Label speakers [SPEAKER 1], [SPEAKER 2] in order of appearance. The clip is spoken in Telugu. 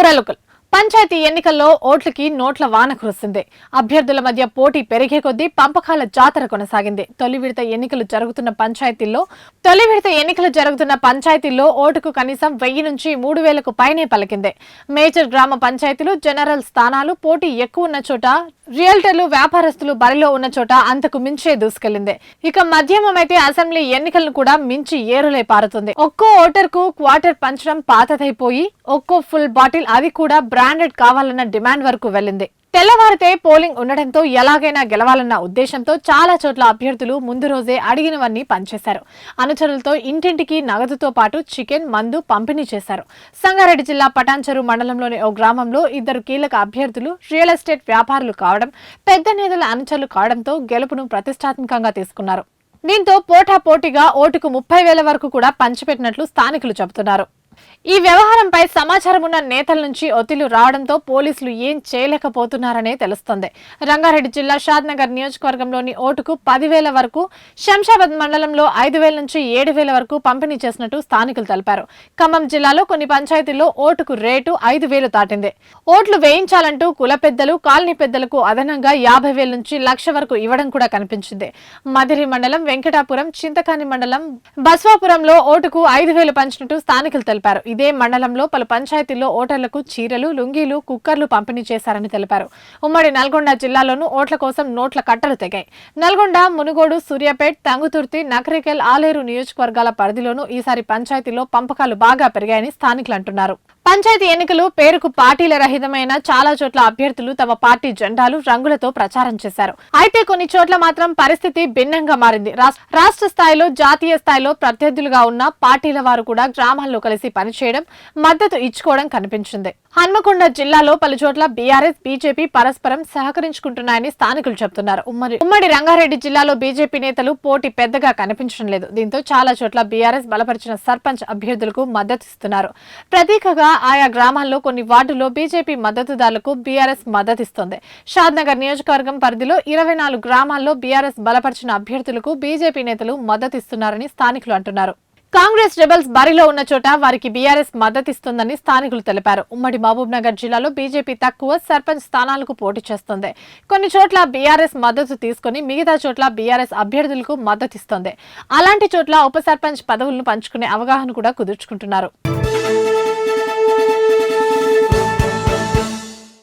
[SPEAKER 1] పురలుకల్ పంచాయతీ ఎన్నికల్లో ఓట్లకి నోట్ల వాన కురుస్తుంది అభ్యర్థుల మధ్య పోటీ పెరిగే కొద్దీ పంపకాల జాతర కొనసాగింది. తొలి విడత ఎన్నికలు జరుగుతున్న పంచాయతీల్లో తొలి విడత ఎన్నికలు జరుగుతున్న పంచాయతీల్లో ఓటుకు కనీసం వెయ్యి నుంచి మూడు వేలకు పైనే పలికింది. మేజర్ గ్రామ పంచాయతీలు జనరల్ స్థానాలు పోటీ ఎక్కువ ఉన్న చోట రియల్టర్లు వ్యాపారస్తులు బరిలో ఉన్న చోట అంతకు మించే దూసుకెళ్ళింది ఇక మధ్యమం అయితే అసెంబ్లీ ఎన్నికలను కూడా మించి ఏరులై పారుతుంది. ఒక్కో ఓటర్కు క్వార్టర్ పంచడం పాతదైపోయి ఒక్కో ఫుల్ బాటిల్ అది కూడా బ్రాండెడ్ కావాలన్న డిమాండ్ వరకు వెళ్ళింది. తెల్లవారితే పోలింగ్ ఉండడంతో ఎలాగైనా గెలవాలన్న ఉద్దేశంతో చాలా చోట్ల అభ్యర్థులు ముందు రోజే అడిగినవన్నీ పనిచేశారు అనుచరులతో ఇంటింటికి నగదుతో పాటు చికెన్ మందు పంపిణీ చేశారు. సంగారెడ్డి జిల్లా పటాన్చెరు మండలంలోని ఓ గ్రామంలో ఇద్దరు కీలక అభ్యర్థులు రియల్ ఎస్టేట్ వ్యాపారులు కావడం పెద్ద నేతల అనుచరులు కావడంతో గెలుపును ప్రతిష్టాత్మకంగా తీసుకున్నారు. దీంతో పోటా పోటీగా ఓటుకు ముప్పై వేల వరకు కూడా పంచిపెట్టినట్లు స్థానికులు చెబుతున్నారు. ఈ వ్యవహారంపై సమాచారం ఉన్న నేతల నుంచి ఒత్తిళ్ళు రావడంతో పోలీసులు ఏం చేయలేకపోతున్నారనే తెలుస్తోంది. రంగారెడ్డి జిల్లా షాద్నగర్ నియోజకవర్గంలోని ఓటుకు పదివేల వరకు శంషాబాద్ మండలంలో ఐదు వేల నుంచి ఏడు వేల వరకు పంపిణీ చేసినట్టు స్థానికులు తెలిపారు. ఖమ్మం జిల్లాలో కొన్ని పంచాయతీల్లో ఓటుకు రేటు ఐదు వేలు దాటింది. ఓట్లు వేయించాలంటూ కుల పెద్దలు కాలనీ పెద్దలకు అదనంగా యాభై వేల నుంచి లక్ష వరకు ఇవ్వడం కూడా కనిపించింది. మదిరి మండలం వెంకటాపురం చింతకాని మండలం బస్వాపురంలో ఓటుకు ఐదు వేలు పంచినట్టు స్థానికులు తెలిపారు. ఇదే మండలంలో పలు పంచాయతీల్లో ఓటర్లకు చీరలు లుంగీలు కుక్కర్లు పంపిణీ చేశారని తెలిపారు. ఉమ్మడి నల్గొండ జిల్లాలోనూ ఓట్ల కోసం నోట్ల కట్టలు తెగాయి. నల్గొండ మునుగోడు సూర్యాపేట్ తంగుతుర్తి నకరికెల్ ఆలేరు నియోజకవర్గాల పరిధిలోనూ ఈసారి పంచాయతీలో పంపకాలు బాగా పెరిగాయని స్థానికులు అంటున్నారు. పంచాయతీ ఎన్నికలు పేరుకు పార్టీల రహితమైన చాలా చోట్ల అభ్యర్థులు తమ పార్టీ జెండాలు రంగులతో ప్రచారం చేశారు. అయితే కొన్ని చోట్ల మాత్రం పరిస్థితి భిన్నంగా మారింది. రాష్ట్ర స్థాయిలో జాతీయ స్థాయిలో ప్రత్యర్థులుగా ఉన్న పార్టీల వారు కూడా గ్రామాల్లో కలిసి పనిచేయడం మద్దతు ఇచ్చుకోవడం కనిపించింది. హన్మకొండ జిల్లాలో పలు చోట్ల బీఆర్ఎస్ బీజేపీ పరస్పరం సహకరించుకుంటున్నాయని స్థానికులు చెబుతున్నారు. ఉమ్మడి ఉమ్మడి రంగారెడ్డి జిల్లాలో బీజేపీ నేతలు పోటీ పెద్దగా కనిపించడం లేదు. దీంతో చాలా చోట్ల బీఆర్ఎస్ బలపరిచిన సర్పంచ్ అభ్యర్థులకు మద్దతు ఇస్తున్నారు. ప్రతీకగా ఆయా గ్రామాల్లో కొన్ని వార్డుల్లో బీజేపీ మద్దతుదారులకు బీఆర్ఎస్ మద్దతిస్తోంది. షాద్నగర్ నియోజకవర్గం పరిధిలో ఇరవై నాలుగు గ్రామాల్లో బీఆర్ఎస్ బలపరిచిన అభ్యర్థులకు బీజేపీ నేతలు మద్దతిస్తున్నారని స్థానికులు అంటున్నారు. కాంగ్రెస్ రెబల్స్ బరిలో ఉన్న చోట వారికి బీఆర్ఎస్ మద్దతిస్తుందని స్థానికులు తెలిపారు. ఉమ్మడి మహబూబ్ నగర్ జిల్లాలో బీజేపీ తక్కువ సర్పంచ్ స్థానాలకు పోటీ చేస్తోంది. కొన్ని చోట్ల బీఆర్ఎస్ మద్దతు తీసుకుని మిగతా చోట్ల బీఆర్ఎస్ అభ్యర్థులకు మద్దతిస్తోంది. అలాంటి చోట్ల ఉప సర్పంచ్ పదవులను పంచుకునే అవగాహన కూడా కుదుర్చుకుంటున్నారు.